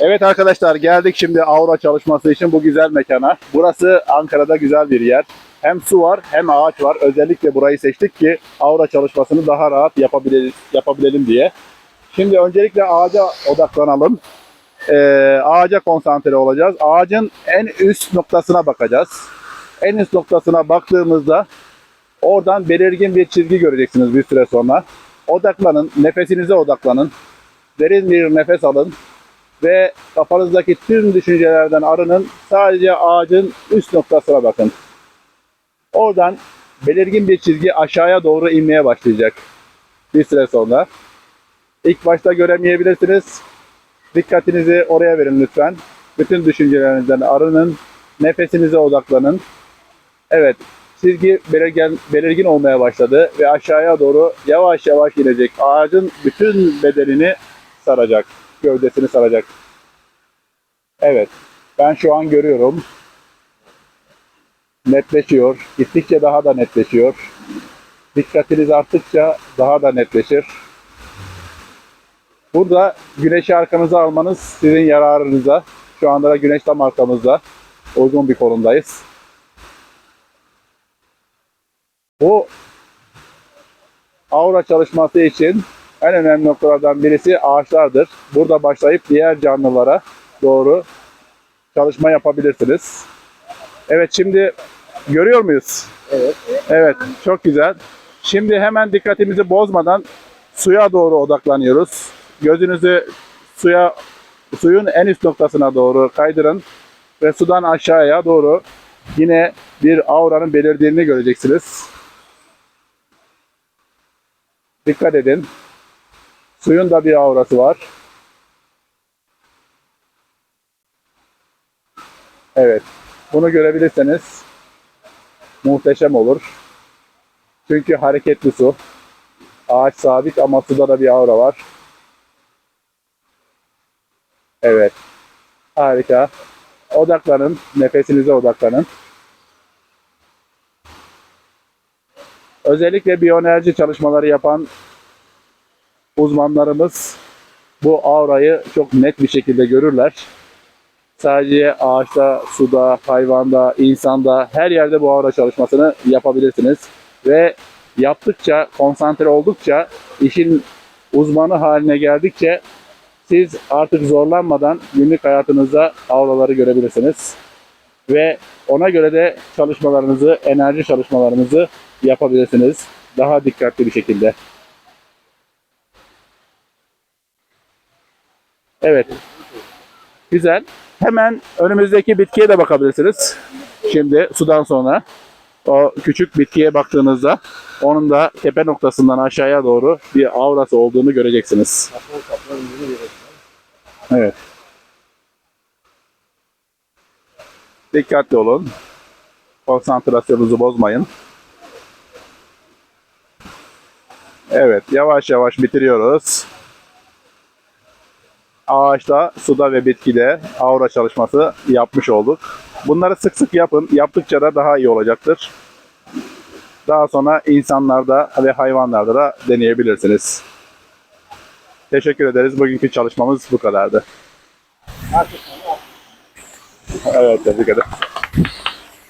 Evet arkadaşlar geldik şimdi Aura çalışması için bu güzel mekana. Burası Ankara'da güzel bir yer. Hem su var hem ağaç var. Özellikle burayı seçtik ki Aura çalışmasını daha rahat yapabilelim, yapabilelim diye. Şimdi öncelikle ağaca odaklanalım. Ee, ağaca konsantre olacağız. Ağacın en üst noktasına bakacağız. En üst noktasına baktığımızda oradan belirgin bir çizgi göreceksiniz bir süre sonra. Odaklanın, nefesinize odaklanın. Derin bir nefes alın ve kafanızdaki tüm düşüncelerden arının. Sadece ağacın üst noktasına bakın. Oradan belirgin bir çizgi aşağıya doğru inmeye başlayacak. Bir süre sonra. İlk başta göremeyebilirsiniz. Dikkatinizi oraya verin lütfen. Bütün düşüncelerinizden arının. Nefesinize odaklanın. Evet, çizgi belirgin, belirgin olmaya başladı ve aşağıya doğru yavaş yavaş inecek. Ağacın bütün bedenini saracak, gövdesini saracak. Evet, ben şu an görüyorum. Netleşiyor, gittikçe daha da netleşiyor. Dikkatiniz arttıkça daha da netleşir. Burada güneşi arkanıza almanız sizin yararınıza. Şu anda da güneş tam arkamızda. Uygun bir konumdayız. Bu aura çalışması için en önemli noktalardan birisi ağaçlardır. Burada başlayıp diğer canlılara doğru çalışma yapabilirsiniz. Evet şimdi görüyor muyuz? Evet. Evet çok güzel. Şimdi hemen dikkatimizi bozmadan suya doğru odaklanıyoruz. Gözünüzü suya suyun en üst noktasına doğru kaydırın ve sudan aşağıya doğru yine bir auranın belirdiğini göreceksiniz. Dikkat edin. Suyun da bir aurası var. Evet. Bunu görebilirseniz muhteşem olur. Çünkü hareketli su. Ağaç sabit ama suda da bir aura var. Evet. Harika. Odaklanın. Nefesinize odaklanın. Özellikle biyoenerji çalışmaları yapan uzmanlarımız bu aurayı çok net bir şekilde görürler. Sadece ağaçta, suda, hayvanda, insanda her yerde bu aura çalışmasını yapabilirsiniz. Ve yaptıkça, konsantre oldukça, işin uzmanı haline geldikçe siz artık zorlanmadan günlük hayatınızda auraları görebilirsiniz. Ve ona göre de çalışmalarınızı, enerji çalışmalarınızı yapabilirsiniz. Daha dikkatli bir şekilde. Evet. Güzel. Hemen önümüzdeki bitkiye de bakabilirsiniz. Şimdi sudan sonra o küçük bitkiye baktığınızda onun da tepe noktasından aşağıya doğru bir aurası olduğunu göreceksiniz. Evet. Dikkatli olun. Konsantrasyonunuzu bozmayın. Evet, yavaş yavaş bitiriyoruz. Ağaçta, suda ve bitkide aura çalışması yapmış olduk. Bunları sık sık yapın. Yaptıkça da daha iyi olacaktır. Daha sonra insanlarda ve hayvanlarda da deneyebilirsiniz. Teşekkür ederiz. Bugünkü çalışmamız bu kadardı. Evet, tebrik ederim.